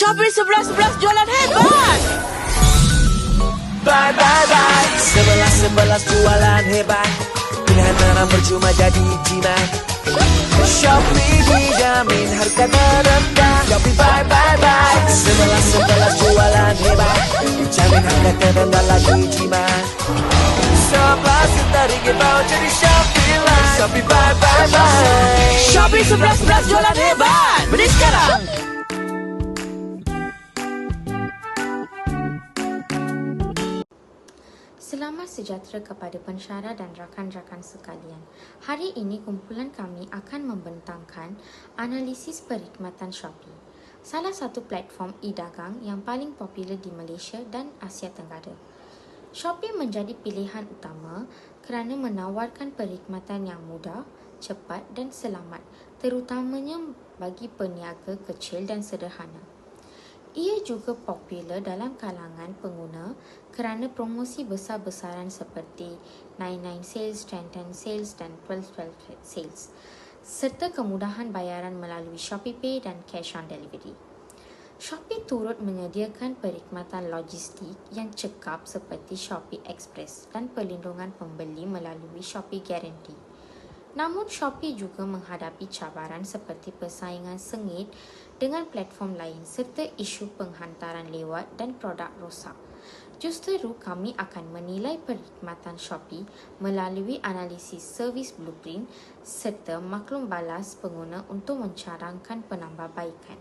Shopee 11-11 jualan hebat! Bye bye bye. Sebelas sebelas jualan hebat. Pilihan barang percuma jadi jimat. Shopee dijamin harga terendah. Shopee bye bye bye. Sebelas sebelas jualan hebat. Jamin harga terendah lagi jimat. Sebelas juta ringgit voucher di Shopee lah. Shopee bye bye bye. Shopee 11-11 jualan hebat! Beli sekarang! Selamat sejahtera kepada pensyarah dan rakan-rakan sekalian. Hari ini kumpulan kami akan membentangkan analisis perkhidmatan Shopee. Salah satu platform e-dagang yang paling popular di Malaysia dan Asia Tenggara. Shopee menjadi pilihan utama kerana menawarkan perkhidmatan yang mudah, cepat dan selamat terutamanya bagi peniaga kecil dan sederhana. Ia juga popular dalam kalangan pengguna kerana promosi besar-besaran seperti 99 sales, 10-10 sales dan 12-12 sales serta kemudahan bayaran melalui Shopee Pay dan cash on delivery. Shopee turut menyediakan perkhidmatan logistik yang cekap seperti Shopee Express dan perlindungan pembeli melalui Shopee Guarantee. Namun Shopee juga menghadapi cabaran seperti persaingan sengit dengan platform lain serta isu penghantaran lewat dan produk rosak. Justeru kami akan menilai perkhidmatan Shopee melalui analisis servis blueprint serta maklum balas pengguna untuk mencarangkan penambahbaikan.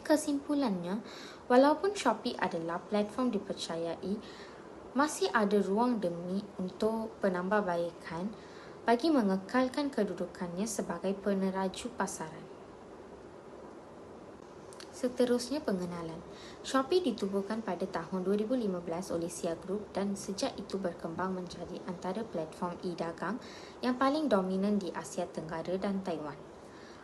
Kesimpulannya, walaupun Shopee adalah platform dipercayai, masih ada ruang demi untuk penambahbaikan bagi mengekalkan kedudukannya sebagai peneraju pasaran. Seterusnya pengenalan. Shopee ditubuhkan pada tahun 2015 oleh Sia Group dan sejak itu berkembang menjadi antara platform e-dagang yang paling dominan di Asia Tenggara dan Taiwan.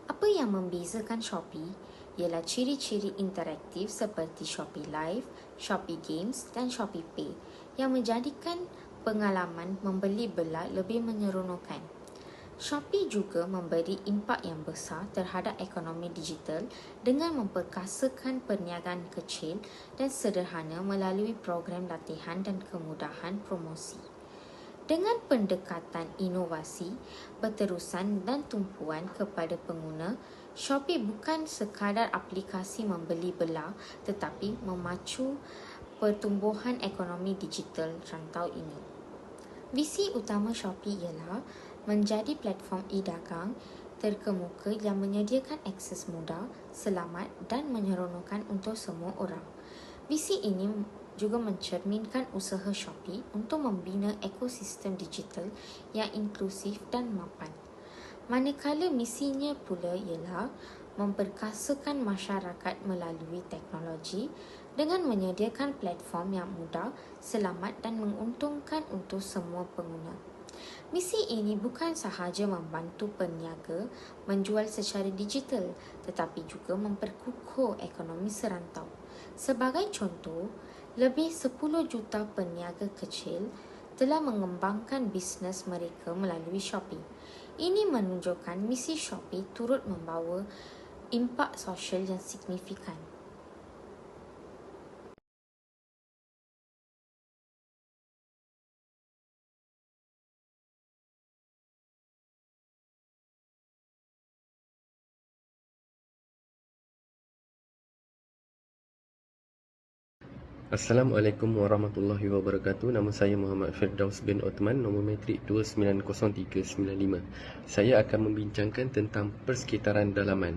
Apa yang membezakan Shopee ialah ciri-ciri interaktif seperti Shopee Live, Shopee Games dan Shopee Pay yang menjadikan pengalaman membeli belah lebih menyeronokkan. Shopee juga memberi impak yang besar terhadap ekonomi digital dengan memperkasakan perniagaan kecil dan sederhana melalui program latihan dan kemudahan promosi. Dengan pendekatan inovasi, berterusan dan tumpuan kepada pengguna, Shopee bukan sekadar aplikasi membeli belah tetapi memacu pertumbuhan ekonomi digital rantau ini. Visi utama Shopee ialah menjadi platform e-dagang terkemuka yang menyediakan akses mudah, selamat dan menyeronokkan untuk semua orang. Visi ini juga mencerminkan usaha Shopee untuk membina ekosistem digital yang inklusif dan mapan. Manakala misinya pula ialah memperkasakan masyarakat melalui teknologi dengan menyediakan platform yang mudah, selamat dan menguntungkan untuk semua pengguna. Misi ini bukan sahaja membantu peniaga menjual secara digital tetapi juga memperkukuh ekonomi serantau. Sebagai contoh, lebih 10 juta peniaga kecil telah mengembangkan bisnes mereka melalui Shopee. Ini menunjukkan misi Shopee turut membawa impak sosial yang signifikan. Assalamualaikum warahmatullahi wabarakatuh. Nama saya Muhammad Firdaus bin Othman, nombor metrik 290395. Saya akan membincangkan tentang persekitaran dalaman.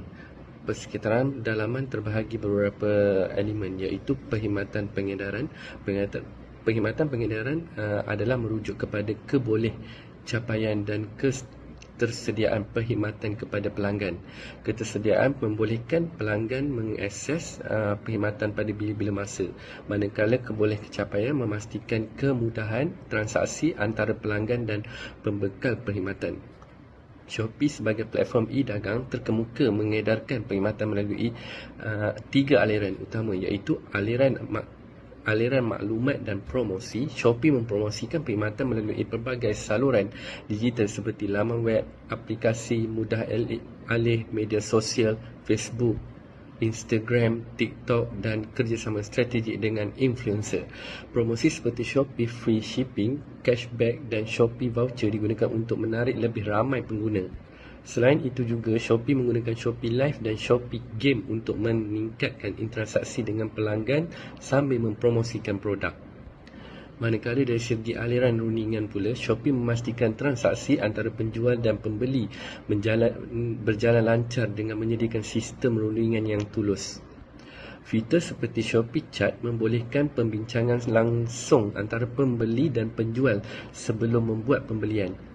Persekitaran dalaman terbahagi beberapa elemen iaitu perkhidmatan pengedaran. Perkhidmatan pengedaran uh, adalah merujuk kepada keboleh capaian dan kes ketersediaan perkhidmatan kepada pelanggan. Ketersediaan membolehkan pelanggan mengakses uh, perkhidmatan pada bila-bila masa. Manakala keboleh kecapaian memastikan kemudahan transaksi antara pelanggan dan pembekal perkhidmatan. Shopee sebagai platform e-dagang terkemuka mengedarkan perkhidmatan melalui uh, tiga aliran utama iaitu aliran aliran maklumat dan promosi, Shopee mempromosikan perkhidmatan melalui pelbagai saluran digital seperti laman web, aplikasi mudah alih media sosial, Facebook, Instagram, TikTok dan kerjasama strategik dengan influencer. Promosi seperti Shopee Free Shipping, Cashback dan Shopee Voucher digunakan untuk menarik lebih ramai pengguna. Selain itu juga, Shopee menggunakan Shopee Live dan Shopee Game untuk meningkatkan interaksi dengan pelanggan sambil mempromosikan produk. Manakala dari segi aliran rundingan pula, Shopee memastikan transaksi antara penjual dan pembeli menjalan, berjalan lancar dengan menyediakan sistem rundingan yang tulus. Fitur seperti Shopee Chat membolehkan pembincangan langsung antara pembeli dan penjual sebelum membuat pembelian.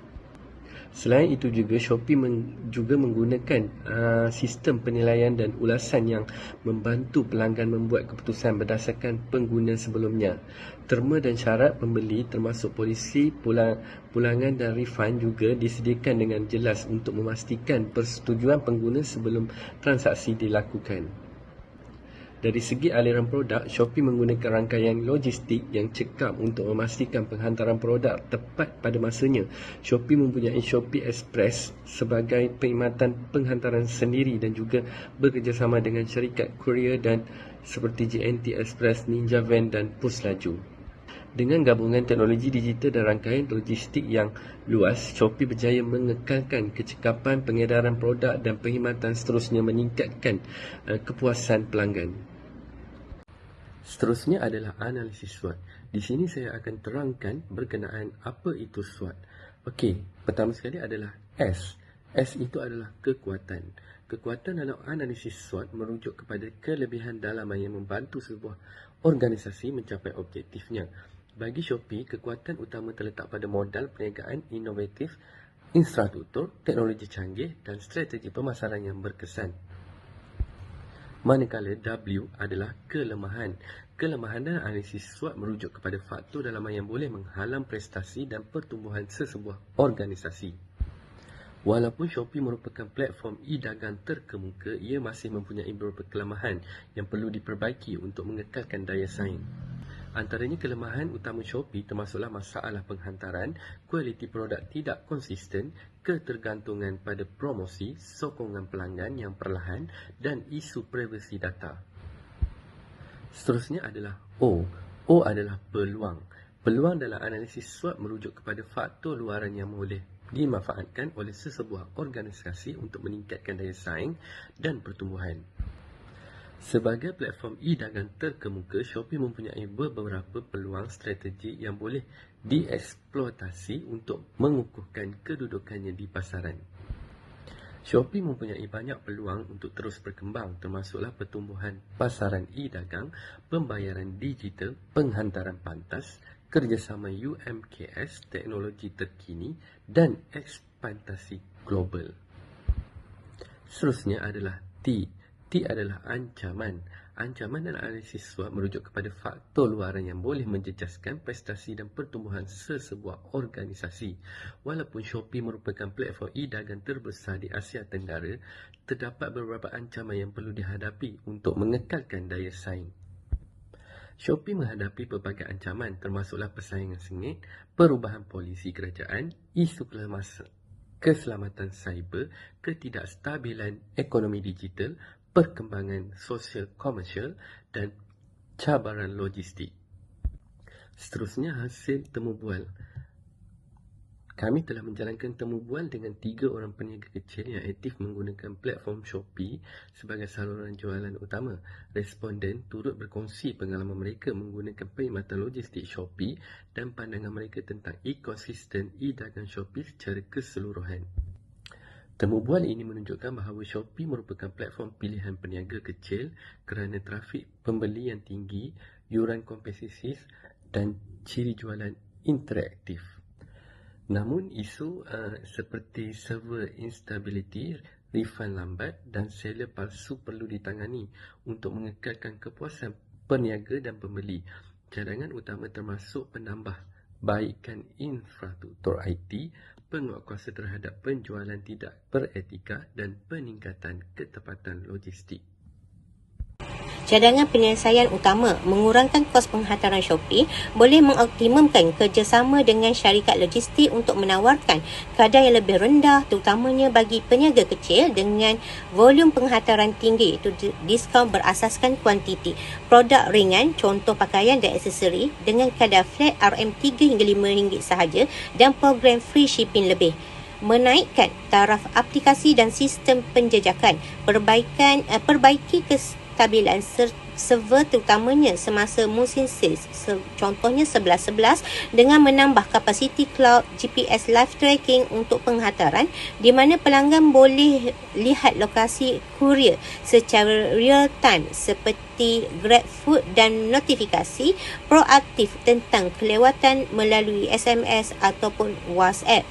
Selain itu juga Shopee men, juga menggunakan uh, sistem penilaian dan ulasan yang membantu pelanggan membuat keputusan berdasarkan pengguna sebelumnya. Terma dan syarat pembeli termasuk polisi pulang, pulangan dan refund juga disediakan dengan jelas untuk memastikan persetujuan pengguna sebelum transaksi dilakukan. Dari segi aliran produk, Shopee menggunakan rangkaian logistik yang cekap untuk memastikan penghantaran produk tepat pada masanya. Shopee mempunyai Shopee Express sebagai perkhidmatan penghantaran sendiri dan juga bekerjasama dengan syarikat kurier dan seperti JNT Express, Ninja Van dan Pus Laju. Dengan gabungan teknologi digital dan rangkaian logistik yang luas, Shopee berjaya mengekalkan kecekapan pengedaran produk dan perkhidmatan seterusnya meningkatkan uh, kepuasan pelanggan. Seterusnya adalah analisis SWOT. Di sini saya akan terangkan berkenaan apa itu SWOT. Okey, pertama sekali adalah S. S itu adalah kekuatan. Kekuatan dalam analisis SWOT merujuk kepada kelebihan dalaman yang membantu sebuah organisasi mencapai objektifnya. Bagi Shopee, kekuatan utama terletak pada modal perniagaan inovatif, infrastruktur, teknologi canggih dan strategi pemasaran yang berkesan manakala W adalah kelemahan. Kelemahan dan analisis SWOT merujuk kepada faktor dalaman yang boleh menghalang prestasi dan pertumbuhan sesebuah organisasi. Walaupun Shopee merupakan platform e-dagang terkemuka, ia masih mempunyai beberapa kelemahan yang perlu diperbaiki untuk mengekalkan daya saing. Antaranya kelemahan utama Shopee termasuklah masalah penghantaran, kualiti produk tidak konsisten, ketergantungan pada promosi, sokongan pelanggan yang perlahan dan isu privasi data. Seterusnya adalah O. O adalah peluang. Peluang dalam analisis SWOT merujuk kepada faktor luaran yang boleh dimanfaatkan oleh sesebuah organisasi untuk meningkatkan daya saing dan pertumbuhan. Sebagai platform e-dagang terkemuka, Shopee mempunyai beberapa peluang strategi yang boleh dieksploitasi untuk mengukuhkan kedudukannya di pasaran. Shopee mempunyai banyak peluang untuk terus berkembang termasuklah pertumbuhan pasaran e-dagang, pembayaran digital, penghantaran pantas, kerjasama UMKS, teknologi terkini dan ekspantasi global. Seterusnya adalah T T adalah ancaman. Ancaman dan analisis SWOT merujuk kepada faktor luaran yang boleh menjejaskan prestasi dan pertumbuhan sesebuah organisasi. Walaupun Shopee merupakan platform e-dagang terbesar di Asia Tenggara, terdapat beberapa ancaman yang perlu dihadapi untuk mengekalkan daya saing. Shopee menghadapi pelbagai ancaman termasuklah persaingan sengit, perubahan polisi kerajaan, isu keselamatan cyber, ketidakstabilan ekonomi digital, perkembangan sosial komersial dan cabaran logistik. Seterusnya hasil temu bual. Kami telah menjalankan temu bual dengan tiga orang peniaga kecil yang aktif menggunakan platform Shopee sebagai saluran jualan utama. Responden turut berkongsi pengalaman mereka menggunakan perkhidmatan logistik Shopee dan pandangan mereka tentang ekosistem e-dagang Shopee secara keseluruhan. Temu bual ini menunjukkan bahawa Shopee merupakan platform pilihan peniaga kecil kerana trafik pembeli yang tinggi, yuran kompetitif dan ciri jualan interaktif. Namun isu uh, seperti server instability, refund lambat dan seller palsu perlu ditangani untuk mengekalkan kepuasan peniaga dan pembeli. Cadangan utama termasuk penambah baikkan infrastruktur IT, penguatkuasa terhadap penjualan tidak beretika dan peningkatan ketepatan logistik. Cadangan penyelesaian utama mengurangkan kos penghantaran Shopee boleh mengoptimumkan kerjasama dengan syarikat logistik untuk menawarkan kadar yang lebih rendah terutamanya bagi peniaga kecil dengan volume penghantaran tinggi. Iaitu diskaun berasaskan kuantiti. Produk ringan contoh pakaian dan aksesori dengan kadar flat RM3 hingga RM5 sahaja dan program free shipping lebih. Menaikkan taraf aplikasi dan sistem penjejakan, perbaikan uh, perbaiki kestabilan ser- server terutamanya semasa musim sales. Se- contohnya 1111 dengan menambah kapasiti cloud GPS live tracking untuk penghantaran di mana pelanggan boleh lihat lokasi kurier secara real time seperti GrabFood dan notifikasi proaktif tentang kelewatan melalui SMS ataupun WhatsApp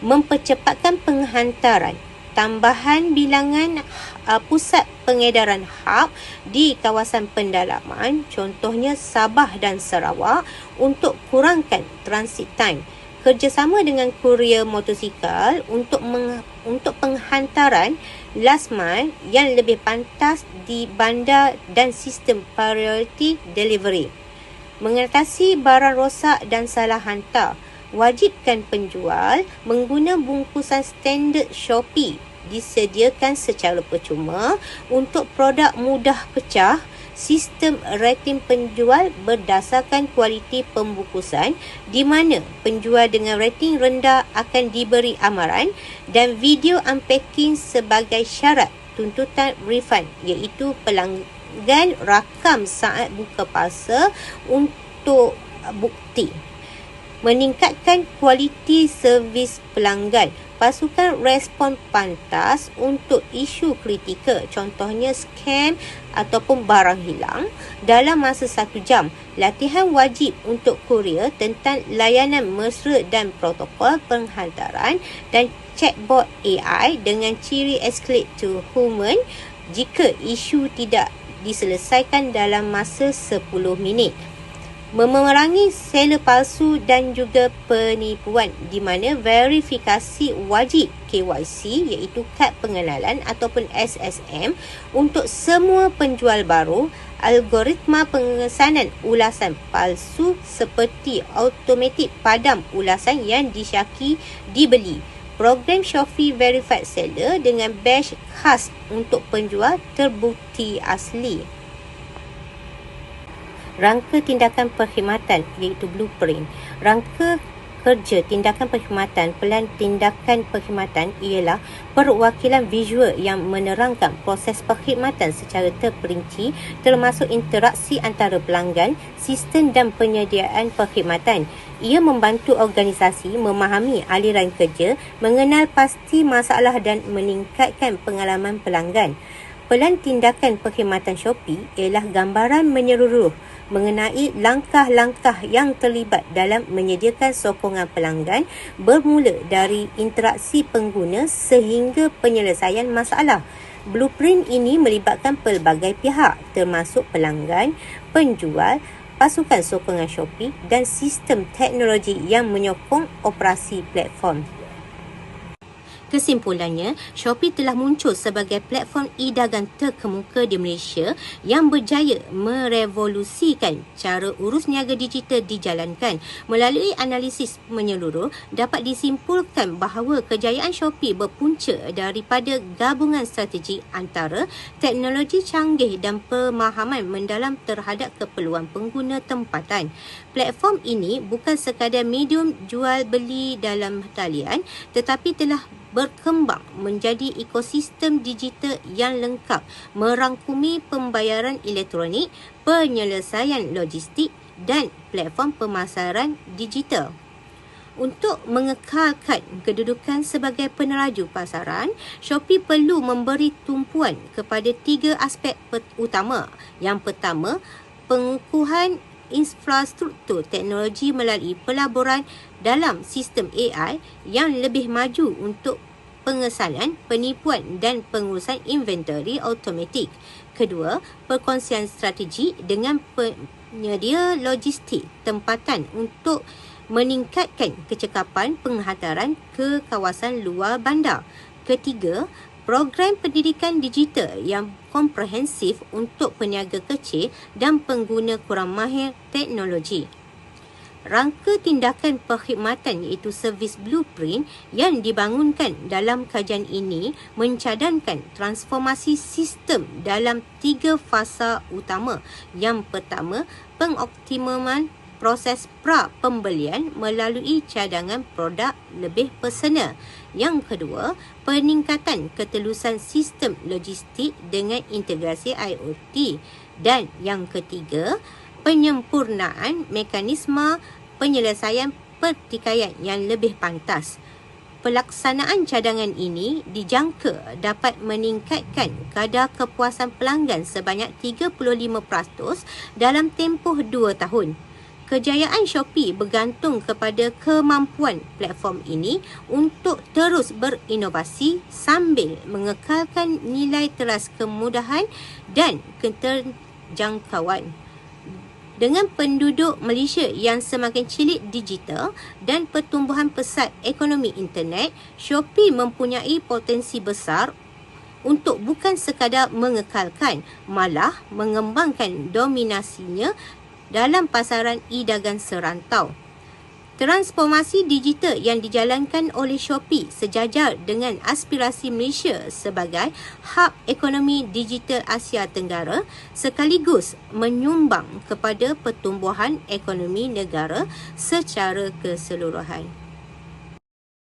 mempercepatkan penghantaran tambahan bilangan uh, pusat pengedaran hub di kawasan pendalaman contohnya Sabah dan Sarawak untuk kurangkan transit time. Kerjasama dengan kurier motosikal untuk meng, untuk penghantaran last mile yang lebih pantas di bandar dan sistem priority delivery. Mengatasi barang rosak dan salah hantar wajibkan penjual mengguna bungkusan standard Shopee disediakan secara percuma untuk produk mudah pecah sistem rating penjual berdasarkan kualiti pembungkusan di mana penjual dengan rating rendah akan diberi amaran dan video unpacking sebagai syarat tuntutan refund iaitu pelanggan rakam saat buka parcel untuk bukti meningkatkan kualiti servis pelanggan. Pasukan respon pantas untuk isu kritikal, contohnya scam ataupun barang hilang dalam masa satu jam. Latihan wajib untuk kurier tentang layanan mesra dan protokol penghantaran dan chatbot AI dengan ciri escalate to human jika isu tidak diselesaikan dalam masa 10 minit memerangi seller palsu dan juga penipuan di mana verifikasi wajib KYC iaitu kad pengenalan ataupun SSM untuk semua penjual baru algoritma pengesanan ulasan palsu seperti automatik padam ulasan yang disyaki dibeli. Program Shopee Verified Seller dengan badge khas untuk penjual terbukti asli rangka tindakan perkhidmatan iaitu blueprint. Rangka kerja tindakan perkhidmatan pelan tindakan perkhidmatan ialah perwakilan visual yang menerangkan proses perkhidmatan secara terperinci termasuk interaksi antara pelanggan, sistem dan penyediaan perkhidmatan. Ia membantu organisasi memahami aliran kerja, mengenal pasti masalah dan meningkatkan pengalaman pelanggan. Pelan tindakan perkhidmatan Shopee ialah gambaran menyeluruh mengenai langkah-langkah yang terlibat dalam menyediakan sokongan pelanggan bermula dari interaksi pengguna sehingga penyelesaian masalah. Blueprint ini melibatkan pelbagai pihak termasuk pelanggan, penjual, pasukan sokongan Shopee dan sistem teknologi yang menyokong operasi platform. Kesimpulannya, Shopee telah muncul sebagai platform e-dagang terkemuka di Malaysia yang berjaya merevolusikan cara urus niaga digital dijalankan. Melalui analisis menyeluruh, dapat disimpulkan bahawa kejayaan Shopee berpunca daripada gabungan strategi antara teknologi canggih dan pemahaman mendalam terhadap keperluan pengguna tempatan. Platform ini bukan sekadar medium jual beli dalam talian tetapi telah berkembang menjadi ekosistem digital yang lengkap merangkumi pembayaran elektronik, penyelesaian logistik dan platform pemasaran digital. Untuk mengekalkan kedudukan sebagai peneraju pasaran, Shopee perlu memberi tumpuan kepada tiga aspek utama. Yang pertama, pengukuhan infrastruktur teknologi melalui pelaburan dalam sistem AI yang lebih maju untuk pengesanan, penipuan dan pengurusan inventory automatik. Kedua, perkongsian strategi dengan penyedia logistik tempatan untuk meningkatkan kecekapan penghantaran ke kawasan luar bandar. Ketiga, program pendidikan digital yang komprehensif untuk peniaga kecil dan pengguna kurang mahir teknologi. Rangka tindakan perkhidmatan iaitu servis blueprint yang dibangunkan dalam kajian ini mencadangkan transformasi sistem dalam tiga fasa utama. Yang pertama, pengoptimalan proses pra pembelian melalui cadangan produk lebih personal. Yang kedua, peningkatan ketelusan sistem logistik dengan integrasi IoT. Dan yang ketiga, penyempurnaan mekanisme penyelesaian pertikaian yang lebih pantas. Pelaksanaan cadangan ini dijangka dapat meningkatkan kadar kepuasan pelanggan sebanyak 35% dalam tempoh 2 tahun. Kejayaan Shopee bergantung kepada kemampuan platform ini untuk terus berinovasi sambil mengekalkan nilai teras kemudahan dan keterjangkauan. Dengan penduduk Malaysia yang semakin cilik digital dan pertumbuhan pesat ekonomi internet, Shopee mempunyai potensi besar untuk bukan sekadar mengekalkan, malah mengembangkan dominasinya dalam pasaran e-dagang serantau. Transformasi digital yang dijalankan oleh Shopee sejajar dengan aspirasi Malaysia sebagai hub ekonomi digital Asia Tenggara sekaligus menyumbang kepada pertumbuhan ekonomi negara secara keseluruhan.